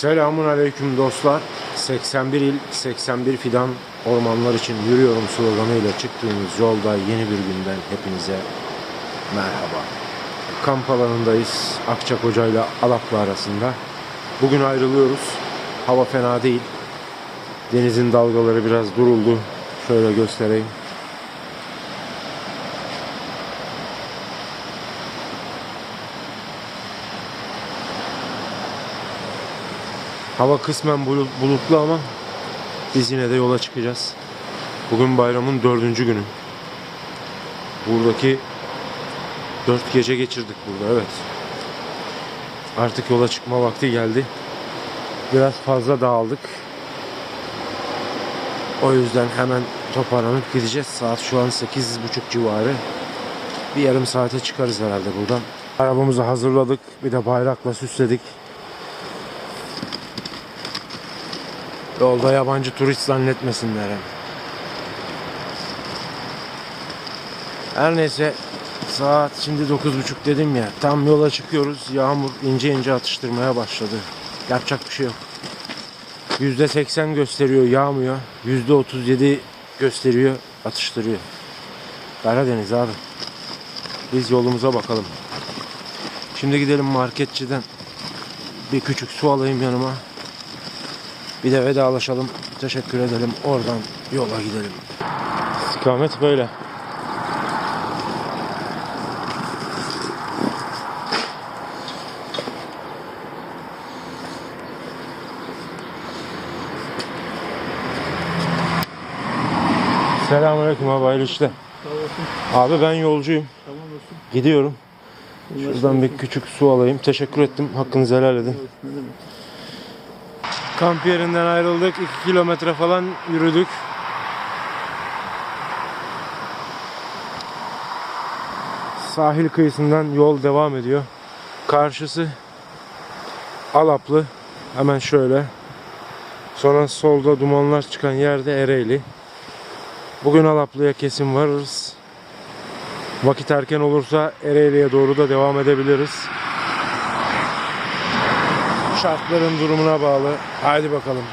Selamun aleyküm dostlar. 81 il, 81 fidan ormanlar için yürüyorum sloganıyla çıktığımız yolda yeni bir günden hepinize merhaba. Kamp alanındayız. Akçakoca ile Alaplı arasında. Bugün ayrılıyoruz. Hava fena değil. Denizin dalgaları biraz duruldu. Şöyle göstereyim. Hava kısmen bulut- bulutlu ama biz yine de yola çıkacağız. Bugün bayramın dördüncü günü. Buradaki dört gece geçirdik burada evet. Artık yola çıkma vakti geldi. Biraz fazla dağıldık. O yüzden hemen toparlanıp gideceğiz. Saat şu an 8.30 civarı. Bir yarım saate çıkarız herhalde buradan. Arabamızı hazırladık. Bir de bayrakla süsledik. Yolda yabancı turist zannetmesinler. hem. Her neyse saat şimdi 9.30 dedim ya. Tam yola çıkıyoruz. Yağmur ince ince atıştırmaya başladı. Yapacak bir şey yok. %80 gösteriyor yağmıyor. %37 gösteriyor atıştırıyor. Karadeniz abi. Biz yolumuza bakalım. Şimdi gidelim marketçiden. Bir küçük su alayım yanıma bir de vedalaşalım teşekkür edelim oradan yola gidelim İstikamet böyle Selamünaleyküm abi hayırlı işler. Abi ben yolcuyum. Tamam olsun. Gidiyorum. Şuradan bir küçük su alayım. Teşekkür ettim. Hakkınızı helal edin. Kamp yerinden ayrıldık. 2 kilometre falan yürüdük. Sahil kıyısından yol devam ediyor. Karşısı Alaplı. Hemen şöyle. Sonra solda dumanlar çıkan yerde Ereğli. Bugün Alaplı'ya kesin varırız. Vakit erken olursa Ereğli'ye doğru da devam edebiliriz. Şartların durumuna bağlı. Haydi bakalım.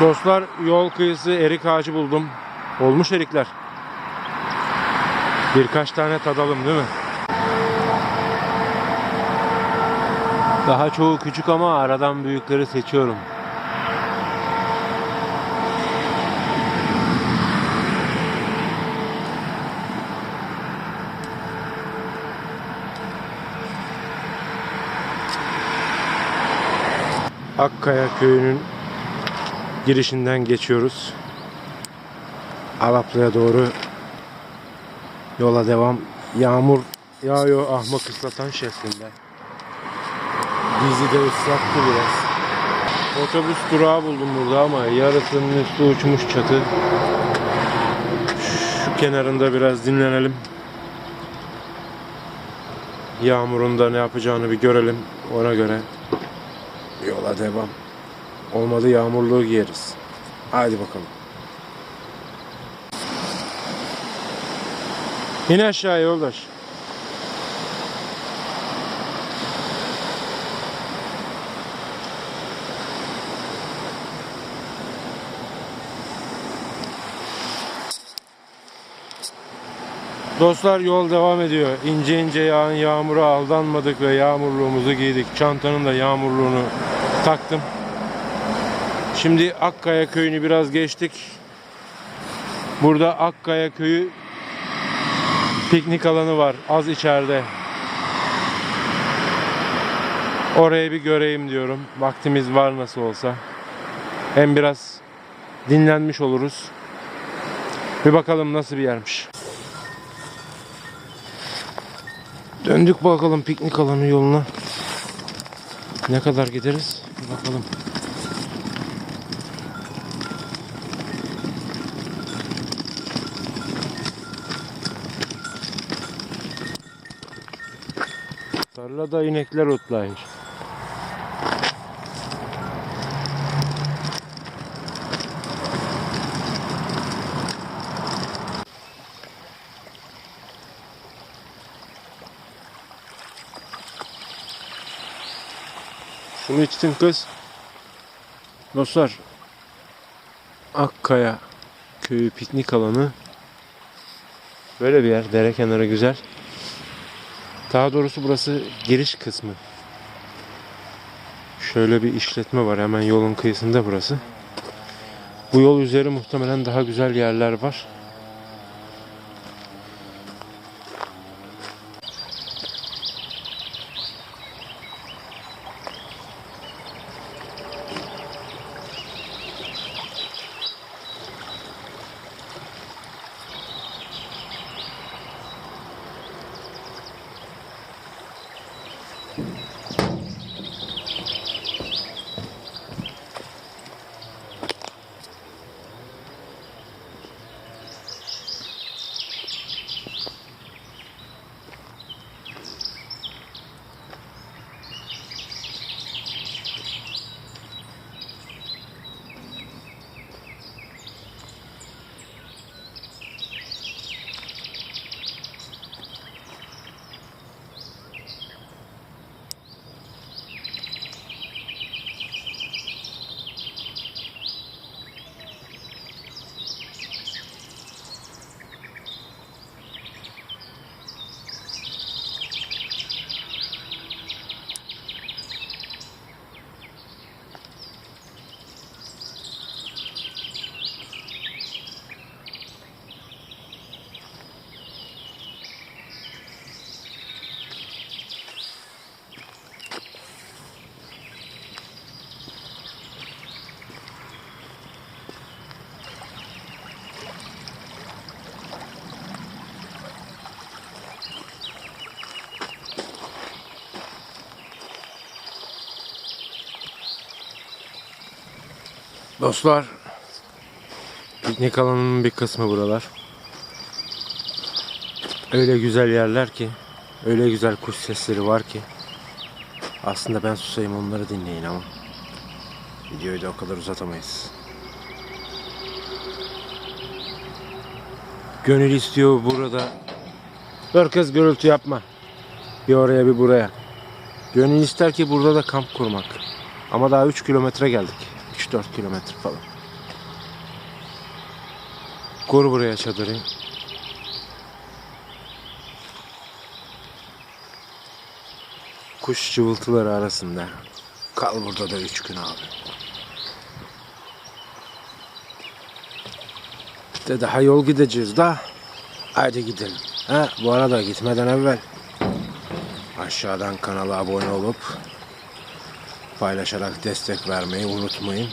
Dostlar yol kıyısı erik ağacı buldum. Olmuş erikler. Birkaç tane tadalım değil mi? Daha çoğu küçük ama aradan büyükleri seçiyorum. Akkaya köyünün girişinden geçiyoruz. Alaplı'ya doğru yola devam. Yağmur yağıyor ahmak ıslatan şeklinde. Bizi de ıslattı biraz. Otobüs durağı buldum burada ama yarısının üstü uçmuş çatı. Şu kenarında biraz dinlenelim. Yağmurun da ne yapacağını bir görelim. Ona göre Yola devam. Olmadı yağmurluğu giyeriz. Haydi bakalım. İn aşağı yoldaş. Dostlar yol devam ediyor. İnce ince yağan yağmura aldanmadık ve yağmurluğumuzu giydik. Çantanın da yağmurluğunu taktım. Şimdi Akkaya köyünü biraz geçtik. Burada Akkaya köyü piknik alanı var az içeride. Orayı bir göreyim diyorum. Vaktimiz var nasıl olsa. Hem biraz dinlenmiş oluruz. Bir bakalım nasıl bir yermiş. Döndük bakalım piknik alanı yoluna. Ne kadar gideriz? Bakalım. Tarlada inekler otlayır. Şunu içtin kız. Dostlar. Akkaya köyü piknik alanı. Böyle bir yer. Dere kenarı güzel. Daha doğrusu burası giriş kısmı. Şöyle bir işletme var hemen yolun kıyısında burası. Bu yol üzeri muhtemelen daha güzel yerler var. Dostlar, piknik alanının bir kısmı buralar. Öyle güzel yerler ki, öyle güzel kuş sesleri var ki. Aslında ben susayım onları dinleyin ama videoyu da o kadar uzatamayız. Gönül istiyor burada. Dur kız gürültü yapma. Bir oraya bir buraya. Gönül ister ki burada da kamp kurmak. Ama daha 3 kilometre geldik. 3-4 kilometre falan. Kur buraya çadırı. Kuş cıvıltıları arasında. Kal burada da 3 gün abi. De daha yol gideceğiz da. Haydi gidelim. Ha, bu arada gitmeden evvel aşağıdan kanala abone olup paylaşarak destek vermeyi unutmayın.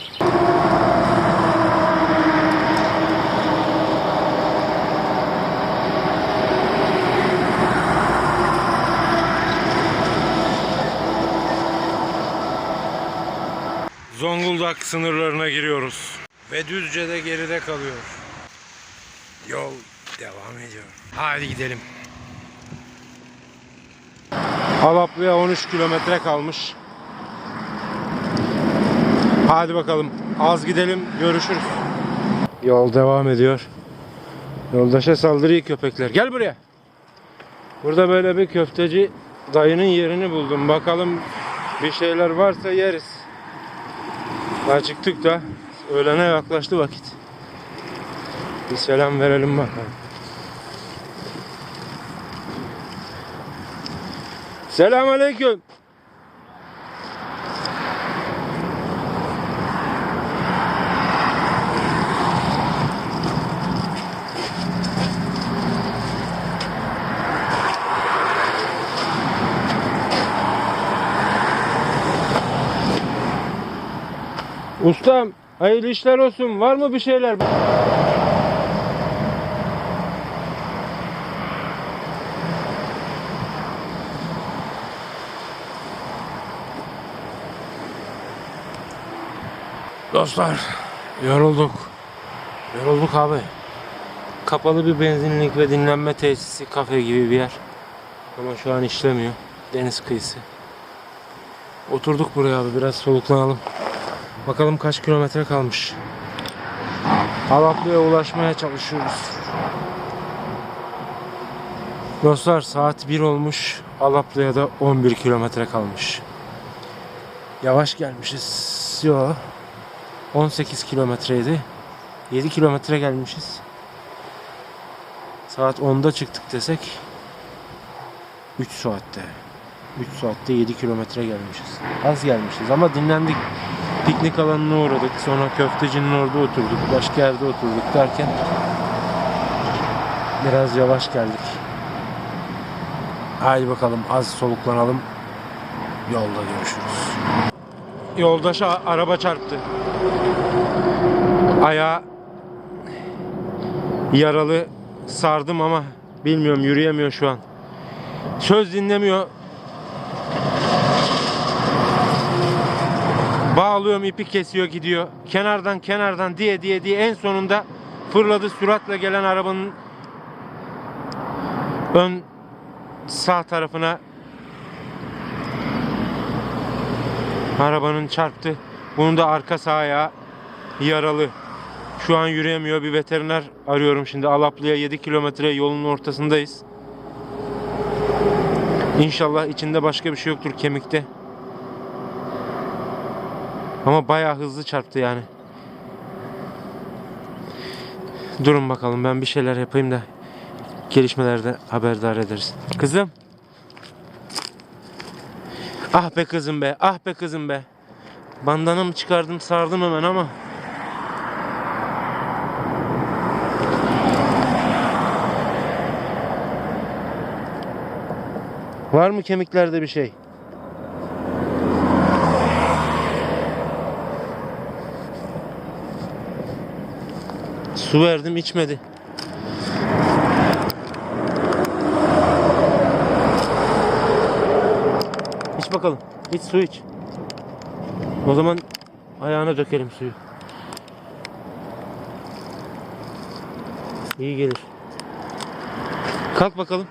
Zonguldak sınırlarına giriyoruz. Ve Düzce'de geride kalıyor. Yol devam ediyor. Hadi gidelim. Halaplı'ya 13 kilometre kalmış. Hadi bakalım. Az gidelim. Görüşürüz. Yol devam ediyor. Yoldaşa saldırıyor köpekler. Gel buraya. Burada böyle bir köfteci dayının yerini buldum. Bakalım bir şeyler varsa yeriz. Acıktık da öğlene yaklaştı vakit. Bir selam verelim bakalım. Selam Ustam hayırlı işler olsun. Var mı bir şeyler? Dostlar yorulduk. Yorulduk abi. Kapalı bir benzinlik ve dinlenme tesisi kafe gibi bir yer. Ama şu an işlemiyor. Deniz kıyısı. Oturduk buraya abi biraz soluklanalım. Bakalım kaç kilometre kalmış. Halaplı'ya ulaşmaya çalışıyoruz. Dostlar saat 1 olmuş. Alaplı'ya da 11 kilometre kalmış. Yavaş gelmişiz. Yo. 18 kilometreydi. 7 kilometre gelmişiz. Saat 10'da çıktık desek 3 saatte. 3 saatte 7 kilometre gelmişiz. Az gelmişiz ama dinlendik. Piknik alanına uğradık. Sonra köftecinin orada oturduk. Başka yerde oturduk derken biraz yavaş geldik. Haydi bakalım az soluklanalım. Yolda görüşürüz. Yoldaşa araba çarptı. Ayağı yaralı sardım ama bilmiyorum yürüyemiyor şu an. Söz dinlemiyor. Bağlıyorum ipi kesiyor gidiyor. Kenardan kenardan diye diye diye en sonunda fırladı süratle gelen arabanın ön sağ tarafına arabanın çarptı. Bunun da arka sağ ayağı yaralı. Şu an yürüyemiyor. Bir veteriner arıyorum şimdi. Alaplı'ya 7 kilometre yolun ortasındayız. İnşallah içinde başka bir şey yoktur kemikte. Ama bayağı hızlı çarptı yani. Durun bakalım ben bir şeyler yapayım da gelişmelerde haberdar ederiz. Kızım. Ah be kızım be. Ah be kızım be. Bandanamı çıkardım sardım hemen ama. Var mı kemiklerde bir şey? Su verdim içmedi. İç bakalım. İç su iç. O zaman ayağına dökelim suyu. İyi gelir. Kalk bakalım.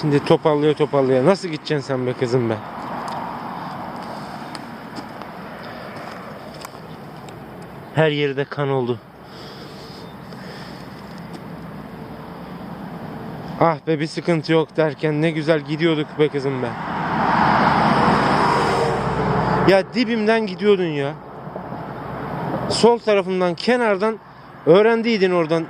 Şimdi topallaya topallaya. Nasıl gideceksin sen be kızım be? Her yerde kan oldu. Ah be bir sıkıntı yok derken ne güzel gidiyorduk be kızım be. Ya dibimden gidiyordun ya. Sol tarafımdan kenardan öğrendiydin oradan.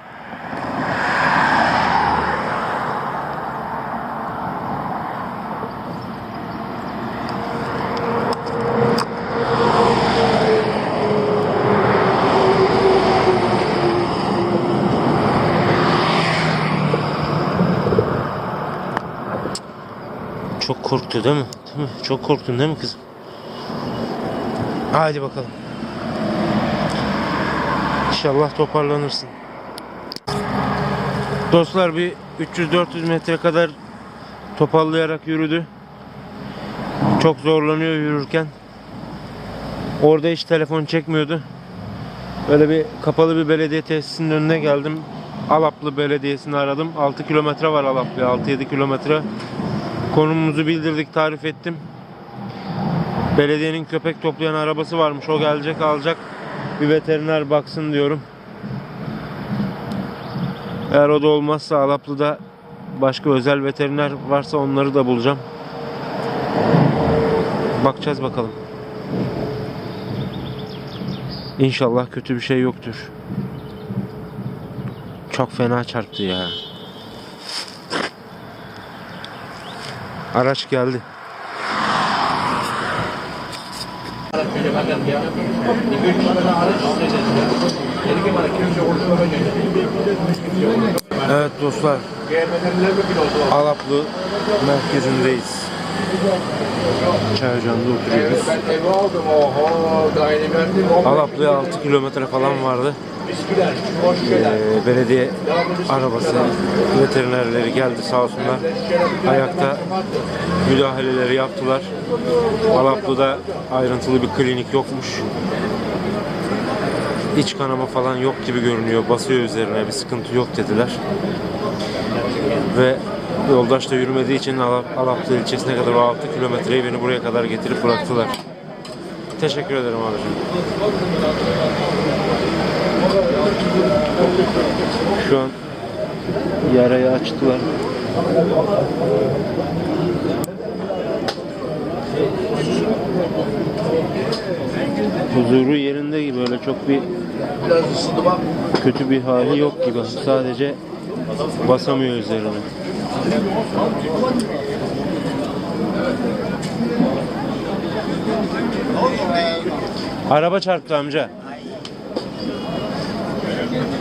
Çok korktu değil mi? Değil mi? Çok korktun değil mi kızım? Hadi bakalım. İnşallah toparlanırsın. Dostlar bir 300-400 metre kadar topallayarak yürüdü. Çok zorlanıyor yürürken. Orada hiç telefon çekmiyordu. Böyle bir kapalı bir belediye tesisinin önüne geldim. Alaplı Belediyesi'ni aradım. 6 kilometre var Alaplı'ya. 6-7 kilometre. Konumumuzu bildirdik, tarif ettim. Belediyenin köpek toplayan arabası varmış. O gelecek, alacak. Bir veteriner baksın diyorum. Eğer o da olmazsa Alaplı'da başka özel veteriner varsa onları da bulacağım. Bakacağız bakalım. İnşallah kötü bir şey yoktur. Çok fena çarptı ya. Araç geldi. Evet dostlar. Alaplı merkezindeyiz. Çaycan'da oturuyoruz. Alaplı'ya 6 kilometre falan vardı. Ee, belediye arabası, veterinerleri geldi sağ olsunlar. Ayakta müdahaleleri yaptılar. Alaplı'da ayrıntılı bir klinik yokmuş. İç kanama falan yok gibi görünüyor. Basıyor üzerine bir sıkıntı yok dediler. Ve yoldaş da yürümediği için Alap, Alaplı ilçesine kadar o 6 kilometreyi beni buraya kadar getirip bıraktılar. Teşekkür ederim abicim. Şu an yarayı açtılar. Huzuru yerinde gibi öyle çok bir kötü bir hali yok gibi. Sadece basamıyor üzerine. Araba çarptı amca.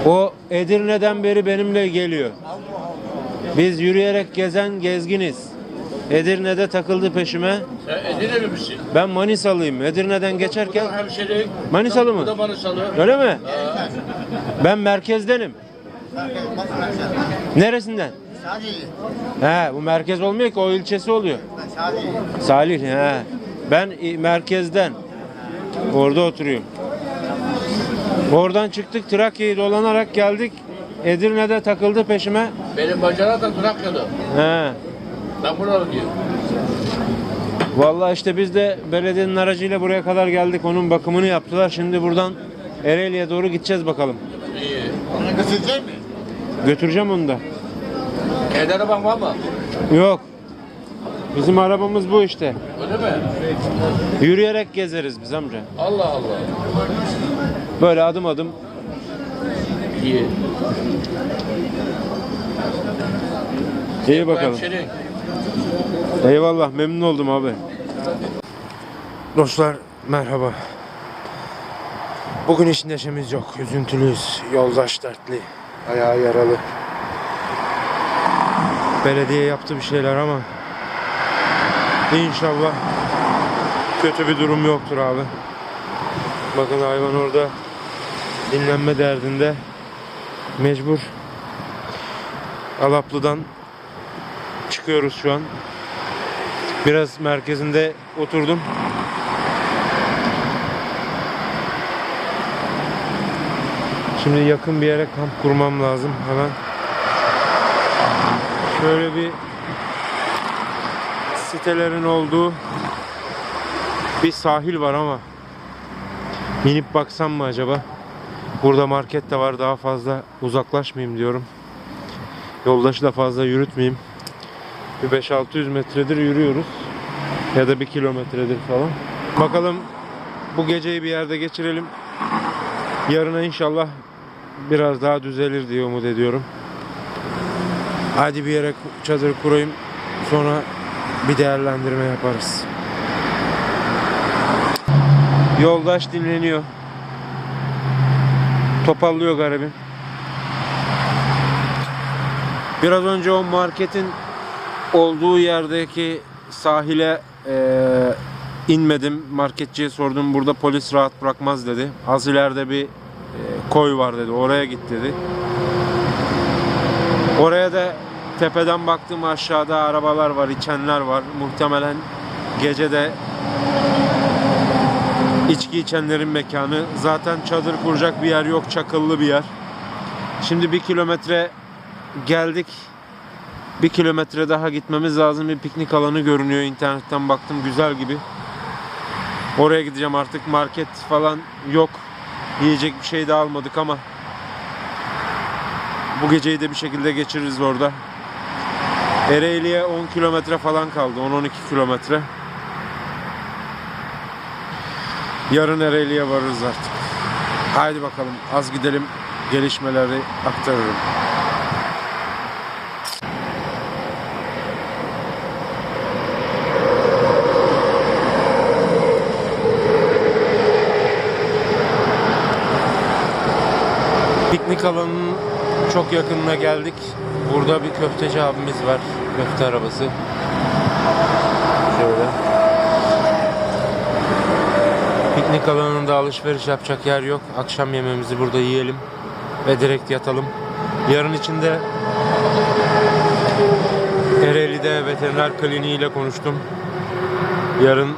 O Edirne'den beri benimle geliyor. Biz yürüyerek gezen gezginiz. Edirne'de takıldı peşime. Sen Edirne'li misin? Ben Manisalıyım. Edirne'den geçerken Hemşerim. Manisalı mı? Bu da Manisalı. Öyle mi? Ben merkezdenim. Neresinden? He, bu merkez olmuyor ki o ilçesi oluyor. Salih. he. Ben merkezden. Orada oturuyorum. Oradan çıktık Trakya'yı dolanarak geldik. Edirne'de takıldı peşime. Benim bacana da Trakyalı. He. Ben buralı diyor. Vallahi işte biz de belediyenin aracıyla buraya kadar geldik. Onun bakımını yaptılar. Şimdi buradan Ereğli'ye doğru gideceğiz bakalım. İyi. Götürecek mi? Götüreceğim onu da. Kendi araban var mı? Yok. Bizim arabamız bu işte. Öyle mi? Yürüyerek gezeriz biz amca. Allah Allah. Böyle adım adım. İyi. İyi bakalım. Hemşerim. Eyvallah memnun oldum abi. Dostlar merhaba. Bugün hiç neşemiz yok. Üzüntülüyüz. Yoldaş dertli. Ayağı yaralı. Belediye yaptı bir şeyler ama inşallah kötü bir durum yoktur abi. Bakın hayvan orada dinlenme derdinde mecbur Alaplı'dan çıkıyoruz şu an. Biraz merkezinde oturdum. Şimdi yakın bir yere kamp kurmam lazım hemen. Şöyle bir sitelerin olduğu bir sahil var ama inip baksam mı acaba? Burada market de var daha fazla uzaklaşmayayım diyorum. Yoldaşı da fazla yürütmeyeyim. Bir 5-600 metredir yürüyoruz. Ya da bir kilometredir falan. Bakalım bu geceyi bir yerde geçirelim. Yarına inşallah biraz daha düzelir diye umut ediyorum. Hadi bir yere çadır kurayım. Sonra bir değerlendirme yaparız. Yoldaş dinleniyor. Topallıyor garibim. Biraz önce o marketin olduğu yerdeki sahile eee, inmedim. Marketçiye sordum. Burada polis rahat bırakmaz dedi. Az ileride bir koy var dedi. Oraya git dedi. Oraya da tepeden baktım aşağıda arabalar var, içenler var. Muhtemelen gece de içki içenlerin mekanı. Zaten çadır kuracak bir yer yok. Çakıllı bir yer. Şimdi bir kilometre geldik. Bir kilometre daha gitmemiz lazım. Bir piknik alanı görünüyor. İnternetten baktım güzel gibi. Oraya gideceğim artık. Market falan yok. Yiyecek bir şey de almadık ama bu geceyi de bir şekilde geçiririz orada. Ereğli'ye 10 kilometre falan kaldı. 10-12 kilometre. Yarın Ereğli'ye varırız artık. Haydi bakalım az gidelim. Gelişmeleri aktarırım. Piknik alanının çok yakınına geldik. Burada bir köfteci abimiz var. Köfte arabası. Şöyle. Piknik alanında alışveriş yapacak yer yok. Akşam yemeğimizi burada yiyelim ve direkt yatalım. Yarın içinde Ereğli'de veteriner kliniği ile konuştum. Yarın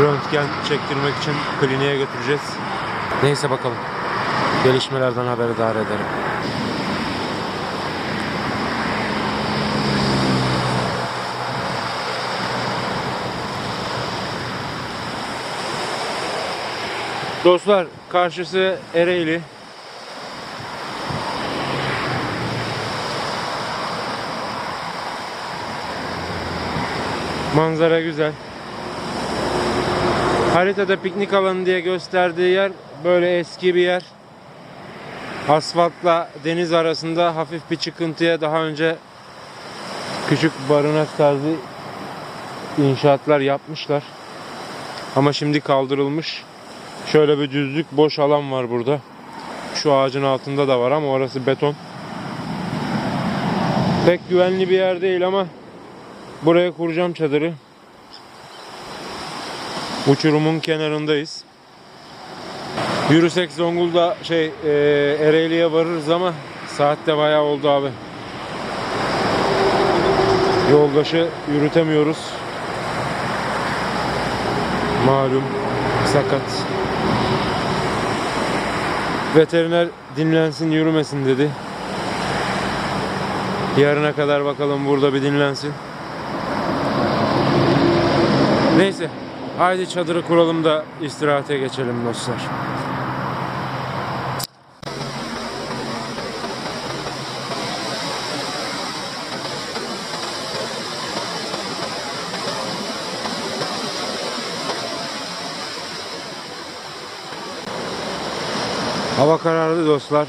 röntgen çektirmek için kliniğe götüreceğiz. Neyse bakalım gelişmelerden haberdar ederim. Dostlar karşısı Ereğli. Manzara güzel. Haritada piknik alanı diye gösterdiği yer böyle eski bir yer. Asfaltla deniz arasında hafif bir çıkıntıya daha önce küçük barınak tarzı inşaatlar yapmışlar. Ama şimdi kaldırılmış. Şöyle bir düzlük boş alan var burada. Şu ağacın altında da var ama orası beton. Pek güvenli bir yer değil ama buraya kuracağım çadırı. Uçurumun kenarındayız. Yürüsek Zonguldak şey e, Ereğli'ye varırız ama saat de bayağı oldu abi. Yoldaşı yürütemiyoruz. Malum sakat. Veteriner dinlensin yürümesin dedi. Yarına kadar bakalım burada bir dinlensin. Neyse. Haydi çadırı kuralım da istirahate geçelim dostlar. Hava karardı dostlar.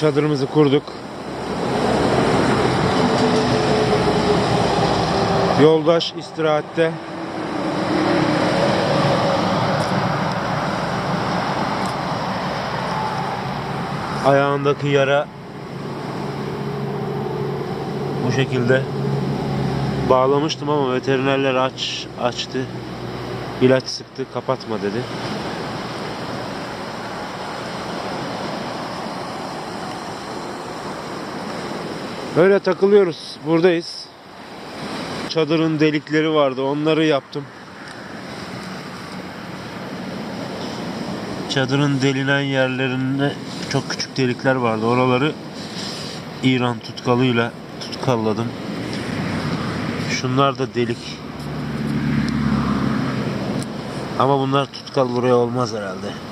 Çadırımızı kurduk. Yoldaş istirahatte. Ayağındaki yara bu şekilde bağlamıştım ama veterinerler aç açtı. İlaç sıktı, kapatma dedi. Böyle takılıyoruz. Buradayız. Çadırın delikleri vardı. Onları yaptım. Çadırın delinen yerlerinde çok küçük delikler vardı. Oraları İran tutkalıyla tutkalladım. Şunlar da delik. Ama bunlar tutkal buraya olmaz herhalde.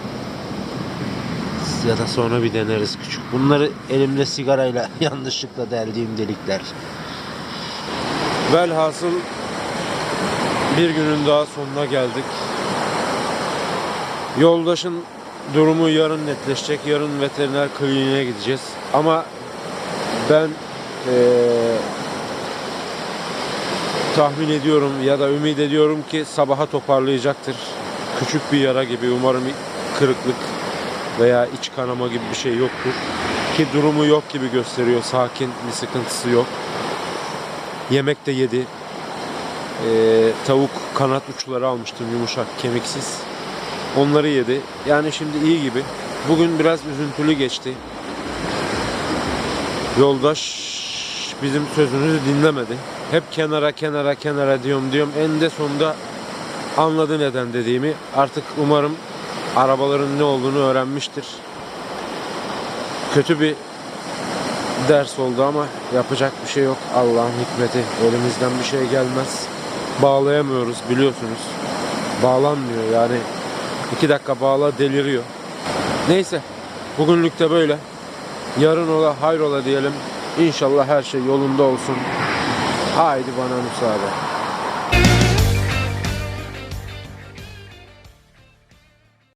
Ya da sonra bir deneriz küçük. Bunları elimde sigarayla yanlışlıkla deldiğim delikler. Velhasıl bir günün daha sonuna geldik. Yoldaşın durumu yarın netleşecek. Yarın veteriner kliniğine gideceğiz. Ama ben eee, tahmin ediyorum ya da ümit ediyorum ki sabaha toparlayacaktır. Küçük bir yara gibi umarım kırıklık veya iç kanama gibi bir şey yoktur. Ki durumu yok gibi gösteriyor. Sakin bir sıkıntısı yok. Yemek de yedi. Ee, tavuk kanat uçları almıştım yumuşak kemiksiz. Onları yedi. Yani şimdi iyi gibi. Bugün biraz üzüntülü geçti. Yoldaş bizim sözümüzü dinlemedi. Hep kenara kenara kenara diyorum diyorum. En de sonunda anladı neden dediğimi. Artık umarım arabaların ne olduğunu öğrenmiştir. Kötü bir ders oldu ama yapacak bir şey yok. Allah'ın hikmeti. Elimizden bir şey gelmez. Bağlayamıyoruz biliyorsunuz. Bağlanmıyor yani. iki dakika bağla deliriyor. Neyse. Bugünlük de böyle. Yarın ola hayrola diyelim. İnşallah her şey yolunda olsun. Haydi bana müsaade.